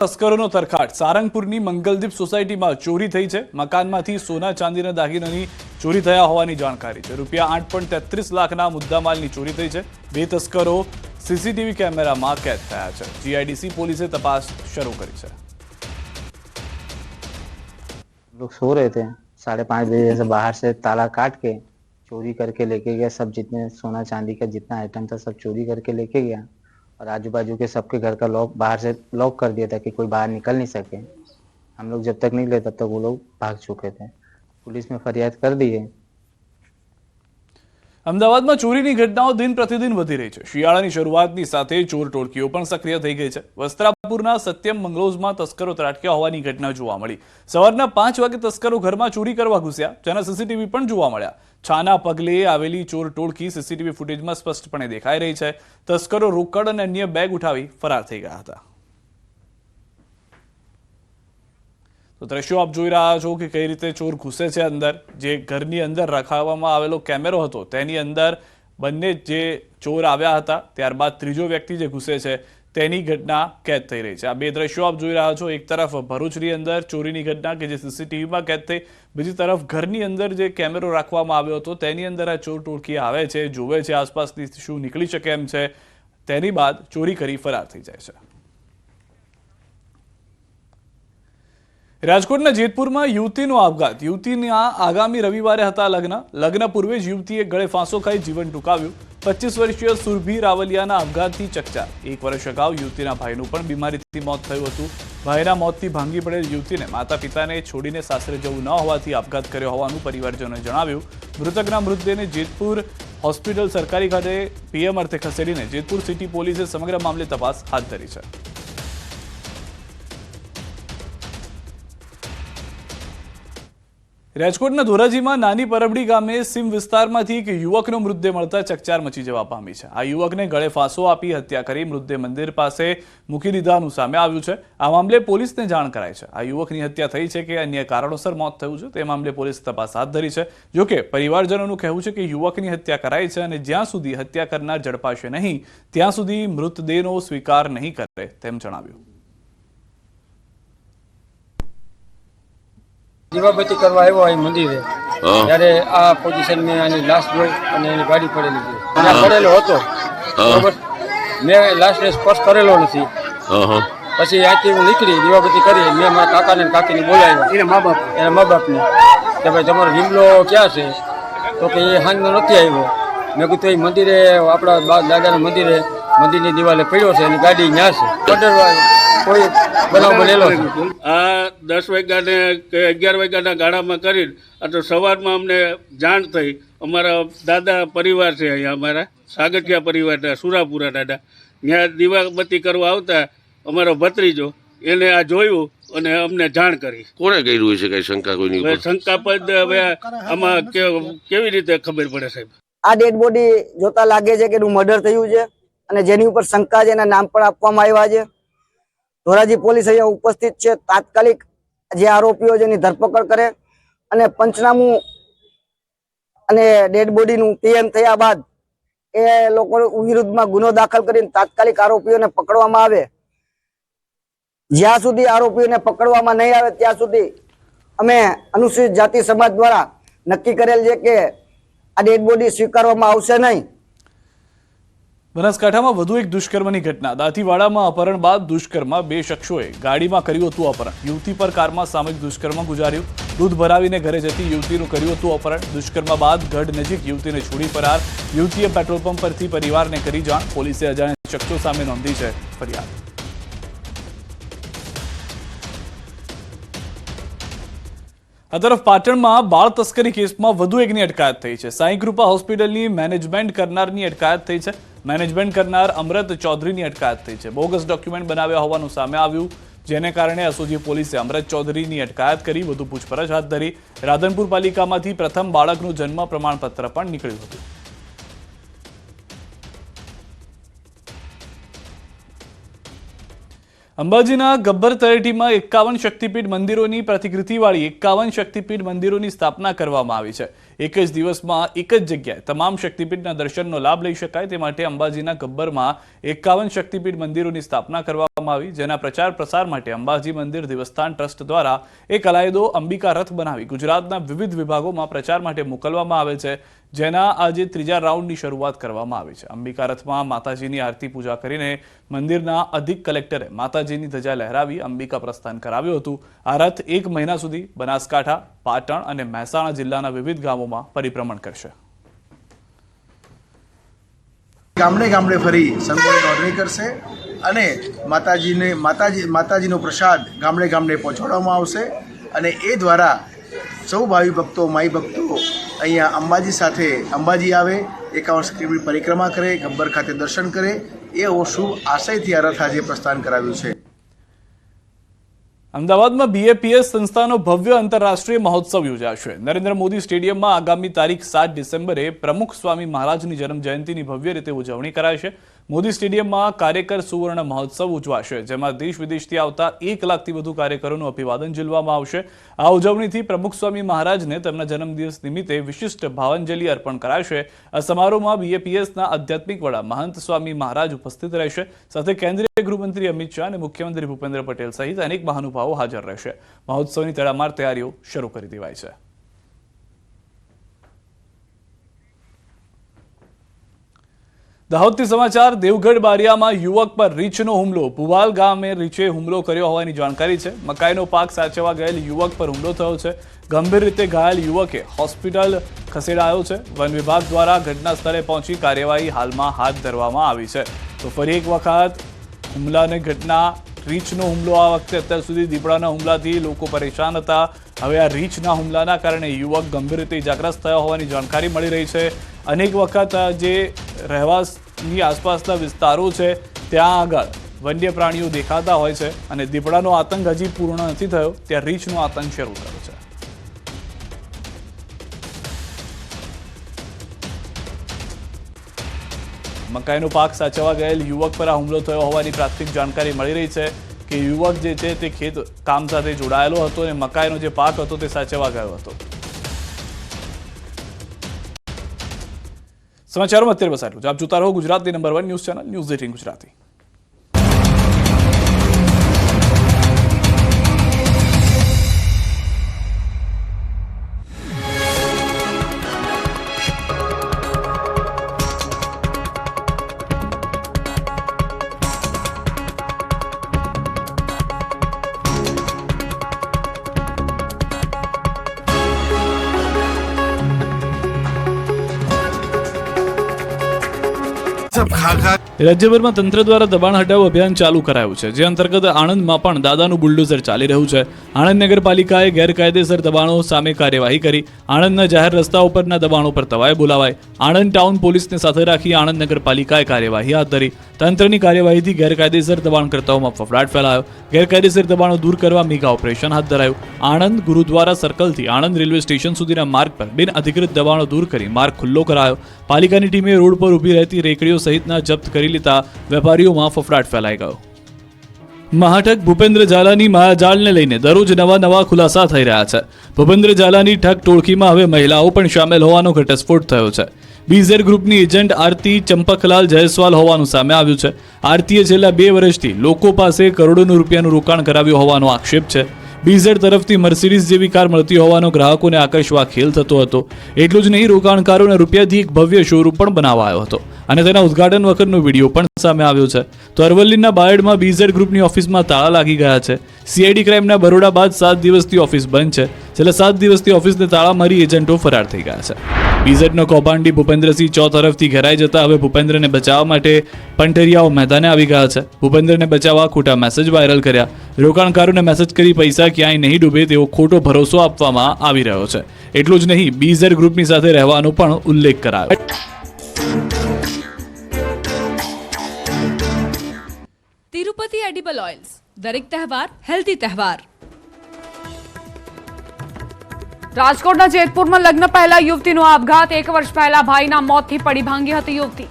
તસ્કરોનો તરખાટ સારંગપુરની મંગલદીપ સોસાયટીમાં ચોરી થઈ છે મકાનમાંથી સોના ચાંદીના દાગીનાની ચોરી થયા હોવાની જાણકારી છે રૂપિયા આઠ પોઈન્ટ તેત્રીસ લાખના મુદ્દામાલની ચોરી થઈ છે બે તસ્કરો સીસીટીવી કેમેરામાં કેદ થયા છે જીઆઈડીસી પોલીસે તપાસ શરૂ કરી છે लोग सो रहे थे साढ़े पाँच बजे से बाहर से ताला काट के चोरी करके लेके गया सब जितने सोना चांदी का जितना आइटम था सब चोरी करके लेके गया और आजू बाजू के सबके घर का लॉक बाहर से लॉक कर दिया था कि कोई बाहर निकल नहीं सके हम लोग जब तक निकले तब तक वो लोग भाग चुके थे पुलिस में फरियाद कर दी है અમદાવાદમાં ચોરીની ઘટનાઓ દિન પ્રતિદિન વધી રહી છે શિયાળાની શરૂઆતની સાથે ચોર ટોળકીઓ પણ સક્રિય થઈ ગઈ છે વસ્ત્રાપુરના સત્યમ મંગલોઝમાં તસ્કરો ત્રાટક્યા હોવાની ઘટના જોવા મળી સવારના પાંચ વાગે તસ્કરો ઘરમાં ચોરી કરવા ઘૂસ્યા જેના સીસીટીવી પણ જોવા મળ્યા છાના પગલે આવેલી ચોર ટોળકી સીસીટીવી ફૂટેજમાં સ્પષ્ટપણે દેખાઈ રહી છે. તસ્કરો રોકડ અને અન્ય બેગ ઉઠાવી ફરાર થઈ ગયા હતા. તો દ્રશ્યો આપ જોઈ રહ્યા છો કે કઈ રીતે ચોર ઘૂસે છે અંદર. જે ઘરની અંદર રખાવવામાં આવેલો કેમેરો હતો, તેની અંદર બંને જે ચોર આવ્યા હતા, ત્યારબાદ ત્રીજો વ્યક્તિ જે ઘૂસે છે તેની ઘટના કેદ થઈ રહી છે. આ બે દ્રશ્યો આપ જોઈ રહ્યા છો. એક તરફ ભરૂચની અંદર ચોરીની ઘટના કે જે સીસીટીવીમાં કેદ થઈ, બીજી તરફ ઘરની અંદર જે કેમેરો રાખવામાં આવ્યો હતો, તેની અંદર આ ચોર ટોળકી આવે છે જોવે છે આસપાસથી શું નીકળી શકે એમ છે. તેની બાદ ચોરી કરી ફરાર થઈ જાય છે. રાજકોટના જેતપુરમાં યુવતીનો આપઘાત. યુવતીના આગામી રવિવારે હતા લગ્ન. લગ્ન પૂર્વે જ યુવતીએ ગળે ફાંસો ખાઈ જીવન ટૂંકાવ્યું. પચીસ વર્ષીય સુરભી રાવલિયાના આપઘાતથી ચકચાર. એક વર્ષ અગાઉ યુવતીના ભાઈનું પણ બીમારીથી મોત થયું હતું. ભાઈના મોતથી ભાંગી પડેલ યુવતીને માતા પિતાને છોડીને સાસરે જવું ન હોવાથી આપઘાત કર્યો હોવાનું પરિવારજનોએ જણાવ્યું. મૃતકના મૃતદેહને જેતપુર હોસ્પિટલ સરકારી ખાતે પીએમ અર્થે ખસેડીને જેતપુર સિટી પોલીસે સમગ્ર મામલે તપાસ હાથ ધરી છે. રાજકોટના ધોરાજીમાં નાની પરબડી ગામે સીમ વિસ્તારમાંથી એક યુવકનો મૃતદેહ મળતા ચકચાર મચી જવા પામી છે. આ યુવકને ગળે ફાંસો આપી હત્યા કરી મૃતદેહ મંદિર પાસે મૂકી દીધાનું સામે આવ્યું છે. આ મામલે પોલીસને જાણ કરાઈ છે. આ યુવકની હત્યા થઈ છે કે અન્ય કારણોસર મોત થયું છે તે મામલે પોલીસ તપાસ હાથ ધરી છે. જોકે પરિવારજનોનું કહેવું છે કે યુવકની હત્યા કરાઈ છે અને જ્યાં સુધી હત્યા કરનાર ઝડપાશે નહીં, ત્યાં સુધી મૃતદેહનો સ્વીકાર નહીં કરે તેમ જણાવ્યું. દીવાબત્તી કરવા આવ્યો અહીં મંદિરે. ત્યારે આ પોઝિશન મેં આની લાશ જોઈ અને એની ગાડી પડેલી છે. અને પડેલો હતો. બરોબર? મેં લાશને સ્પર્શ કરેલો નથી. પછી આથી હું નીકળી દીવાબત્તી કરી મેં મારા કાકાને કાકીને બોલાવ્યો. એના મા બાપ એના મા બાપને. કે ભાઈ તમારો વિમલો ક્યાં છે? તો કે એ હાંજનો નથી આવ્યો. મેં કીધું એ મંદિરે આપણા બા દાદાના મંદિરે મંદિરની દિવાલે પડ્યો છે એની ગાડી ન્યા છે. ઓર્ડર કોઈ બનાવ બનેલો આ દસ વાગ્યાને કે અગિયાર વાગ્યાના ગાળામાં કરીને આ તો સવારમાં અમને જાણ થઈ. અમારા દાદા પરિવાર છે અહીંયા અમારા સાગઠિયા પરિવારના સુરાપુરા દાદા. ત્યાં દીવાબત્તી કરવા આવતા અમારો ભત્રીજો એને આ જોયું અને અમને જાણ કરી. કોને કર્યું છે કઈ શંકા કોઈની હવે ઉપર? શંકાપદ હવે આમાં કે- કેવી રીતે ખબર પડે સાહેબ? આ ડેડ બોડી જોતા લાગે છે કે એનું મર્ડર થયું છે અને જેની ઉપર શંકા છે એના નામ પણ આપવામાં આવ્યા છે. ધોરાજી પોલીસ અહીંયા ઉપસ્થિત છે. તાત્કાલિક જે આરોપીઓ એની ધરપકડ કરે અને પંચનામું અને ડેડ બોડીનું પીએમ થયા બાદ એ લોકો વિરુદ્ધમાં ગુનો દાખલ કરીને તાત્કાલિક આરોપીઓને પકડવામાં આવે. જ્યાં સુધી આરોપીઓને પકડવામાં નહીં આવે ત્યાં સુધી અમે અનુસૂચિત જાતિ સમાજ દ્વારા નક્કી કરેલ છે કે આ ડેડ બોડી સ્વીકારવામાં આવશે નહીં. બનાસકાંઠામાં વધુ એક દુષ્કર્મની ઘટના. દાંતીવાડામાં અપહરણ બાદ દુષ્કર્મમાં બે શખ્સોએ ગાડીમાં કર્યું હતું અપહરણ. યુવતી પર કારમાં સામૂહિક દુષ્કર્મ ગુજાર્યું. દૂધ ભરાવીને ઘરે જતી યુવતીનું કર્યું હતું અપહરણ. દુષ્કર્મ બાદ ગઢ નજીક યુવતીને છોડી ફરાર. યુવતીએ પેટ્રોલ પંપ પરથી પરિવારને કરી જાણ. પોલીસે અજાણ્યા શખ્સો સામે નોંધી છે ફરિયાદ. આ તરફ પાટણમાં બાળ તસ્કરી કેસમાં વધુ એકની અટકાયત થઈ છે. સાંઈ હોસ્પિટલની મેનેજમેન્ટ કરનારની અટકાયત થઈ છે. મેનેજમેન્ટ કરનાર અમરત ચૌધરીની અટકાયત થઈ છે. બોગસ ડોક્યુમેન્ટ બનાવ્યા હોવાનું સામે આવ્યું. જેને કારણે અસોજી પોલીસે અમરત ચૌધરીની અટકાયત કરી, વધુ પૂછપરછ હાથ ધરી. રાધનપુર પાલિકામાંથી પ્રથમ બાળકનું જન્મ પ્રમાણપત્ર પણ નીકળ્યું હતું. અંબાજીના ગબ્બર તળેટીમાં એકાવન શક્તિપીઠ મંદિરોની પ્રતિકૃતિવાળી એકાવન શક્તિપીઠ મંદિરોની સ્થાપના કરવામાં આવી છે. એક જ દિવસમાં એક જ જગ્યાએ તમામ શક્તિપીઠના દર્શનનો લાભ લઈ શકાય. તે માટે અંબાજીના ગબ્બરમાં એકાવન શક્તિપીઠ મંદિરોની સ્થાપના કરવામાં આવી, જેના પ્રચાર પ્રસાર માટે અંબાજી મંદિર દેવસ્થાન ટ્રસ્ટ દ્વારા એક અલાયદો અંબિકા રથ બનાવી ગુજરાતના વિવિધ વિભાગોમાં પ્રચાર માટે મોકલવામાં આવે છે, જેના આજે ત્રીજા રાઉન્ડની શરૂઆત કરવામાં આવી છે. અંબિકા રથમાં માતાજીની આરતી પૂજા કરીને મંદિરના અધિક કલેક્ટરે માતાજીની ધજા લહેરાવી અંબિકા પ્રસ્થાન કરાવ્યું હતું. આ રથ એક મહિના સુધી બનાસકાંઠા, પાટણ અને મહેસાણા જિલ્લાના વિવિધ ગામોમાં પરિભ્રમણ કરશે. ગામડે ગામડે ફરી સંતોની નોંધણી કરશે અને માતાજીને માતાજી માતાજીનો પ્રસાદ ગામડે ગામડે પહોંચાડવામાં આવશે અને એ દ્વારા સૌ ભાવિ ભક્તો, માઈ ભક્તો અહીંયા અંબાજી સાથે અંબાજી આવે, એકાવન શક્તિપીઠ પરિક્રમા કરે, ગબ્બર ખાતે દર્શન કરે, એ શુભ આશયથી આ આજે પ્રસ્થાન કરાવ્યું છે. અમદાવાદમાં બીએપીએસ સંસ્થાનો ભવ્ય આંતરરાષ્ટ્રીય મહોત્સવ યોજાશે. નરેન્દ્ર મોદી સ્ટેડિયમમાં આગામી તારીખ સાત ડિસેમ્બરે પ્રમુખ સ્વામી મહારાજની જન્મ જયંતિની ભવ્ય રીતે ઉજવણી કરાશે. મોદી સ્ટેડિયમમાં કાર્યકર સુવર્ણ મહોત્સવ ઉજવાશે, જેમાં દેશ વિદેશથી આવતા એક લાખથી વધુ કાર્યકરોનું અભિવાદન ઝીલવામાં આવશે. આ ઉજવણીથી પ્રમુખ સ્વામી મહારાજને તેમના જન્મદિવસ નિમિત્તે વિશિષ્ટ ભાવાંજલિ અર્પણ કરાશે. આ સમારોહમાં બીએપીએસના આધ્યાત્મિક વડા મહંત સ્વામી મહારાજ ઉપસ્થિત રહેશે. સાથે કેન્દ્રીય ગૃહમંત્રી અમિત શાહ અને મુખ્યમંત્રી ભૂપેન્દ્ર પટેલ સહિત અનેક મહાનુભાવો હાજર રહેશે. મહોત્સવની તડામાર તૈયારીઓ શરૂ કરી દેવાય છે. દાહોદથી સમાચાર, દેવગઢ બારિયામાં યુવક પર રીંછનો હુમલો. ભુવાલ ગામે રીંછે હુમલો કર્યો હોવાની જાણકારી છે. મકાઈનો પાક સાચવવા ગયેલ યુવક પર હુમલો થયો છે. ગંભીર રીતે ઘાયલ યુવકે હોસ્પિટલ ખસેડાયો છે. વન વિભાગ દ્વારા ઘટના સ્થળે પહોંચી કાર્યવાહી હાલમાં હાથ ધરવામાં આવી છે. તો ફરી એક વખત હુમલાને ઘટના, રીંછનો હુમલો આ વખતે અત્યાર સુધી દીપડાના હુમલાથી લોકો પરેશાન હતા. હવે આ રીંછના હુમલાના કારણે યુવક ગંભીર રીતે ઇજાગ્રસ્ત થયો હોવાની જાણકારી મળી રહી છે. અનેક વખત જે રહેવાસની આસપાસના વિસ્તારો છે, ત્યાં આગળ વન્ય પ્રાણીઓ દેખાતા હોય છે અને દીપડાનો આતંક હજી પૂર્ણ નથી થયો, ત્યાં રીંછનો આતંક શરૂ થયો છે. મકાઈનો પાક સાચવવા ગયેલ યુવક પર આ હુમલો થયો હોવાની પ્રાથમિક જાણકારી મળી રહી છે કે યુવક જે છે તે ખેત કામ સાથે જોડાયેલો હતો અને મકાઈનો જે પાક હતો તે સાચવવા ગયો હતો. સમાચારોમાં અત્યારે બસ આટલું જ. આપ જોતા રહો ગુજરાતની number one news channel, news eighteen Gujarati. રાજ્યભરમાં તંત્ર દ્વારા દબાણ હટાવ અભિયાન ચાલુ કરાયું છે, જે અંતર્ગત આણંદમાં પણ દાદાનું બુલડોઝર ચાલી રહ્યું છે. આણંદ નગરપાલિકાએ ગેરકાયદેસર દબાણો સામે કાર્યવાહી કરી. આણંદના જાહેર રસ્તા ઉપરના દબાણો પર તવાય બોલાવાય. આણંદ ટાઉન પોલીસને સાથે રાખી આણંદ નગરપાલિકાએ કાર્યવાહી હાથ ધરી. તંત્રની કાર્યવાહીથી ગેરકાયદેસર દબાણકર્તાઓમાં ફફડાટ ફેલાયો. ગેરકાયદેસર દબાણો દૂર કરવા મેગા ઓપરેશન હાથ ધરાયું. આણંદ ગુરુદ્વારા સર્કલથી આણંદ રેલવે સ્ટેશન સુધીના માર્ગ પર બિન અધિકૃત દબાણો દૂર કરી માર્ગ ખુલ્લો કરાયો. પાલિકાની ટીમે રોડ પર ઊભી રહેતી રેકડીઓ સહિતના જપ્ત કરી લેતા વેપારીઓમાં ફફડાટ ફેલાઈ ગયો. મહાઠક ભૂપેન્દ્ર ઝાલાની માયાજાળને લઈને દરરોજ નવા નવા ખુલાસા થઈ રહ્યા છે. ભૂપેન્દ્ર ઝાલાની ઠગ ટોળકીમાં હવે મહિલાઓ પણ સામેલ હોવાનો ઘટસ્ફોટ થયો છે. બીઝેર ગ્રુપની એજન્ટ આરતી ચંપકલાલ જયસ્વાલ હોવાનું સામે આવ્યું છે. આરતીએ છેલ્લા બે વર્ષથી લોકો પાસે કરોડોનું રૂપિયાનું રોકાણ કરાવ્યું હોવાનો આક્ષેપ છે. બીઝેડ તરફથી મર્સિડીઝ જેવી કાર મળતી હોવાનો ગ્રાહકોને આકર્ષવા ખેલ થતો હતો. એટલું જ નહીં, રોકાણકારોને રૂપિયાથી એક ભવ્ય શોરૂમ પણ બનાવાયો હતો. અને તેના ઉદ્ઘાટન વખતનો વીડિયો પણ સામે આવ્યો છે. તો અરવલ્લીના બાયડમાં બીઝેડ ગ્રુપની ઓફિસમાં તાળા લાગી ગયા છે. સીઆઈડી ક્રાઇમના બરોડા બાદ સાત દિવસથી ઓફિસ બંધ છે. છેલ્લા સાત દિવસથી ઓફિસને તાળા મારી એજન્ટો ફરાર થઈ ગયા છે. બીઝેડનો કૌભાંડી ભૂપેન્દ્રસિંહ ચો તરફથી ઘેરાઈ જતા હવે ભૂપેન્દ્રને બચાવવા માટે પંટરિયાઓ મેદાને આવી ગયા છે. ભૂપેન્દ્રને બચાવવા ખોટા મેસેજ વાયરલ કર્યા. રોકાણકારોને મેસેજ કરી પૈસા ક્યાંય નહીં ડૂબે તેવો ખોટો ભરોસો આપવામાં આવી રહ્યો છે. એટલું જ નહીં બીઝેડ ગ્રુપની સાથે રહેવાનો પણ ઉલ્લેખ કરાયો. Tirupati edible oils. દરેક તહેવાર હેલ્ધી તહેવાર. રાજકોટના જેતપુરમાં લગ્ન પહેલા યુવતીનો આપઘાત. એક વર્ષ પહેલા ભાઈના મોતથી પડી ભાંગી હતી યુવતી.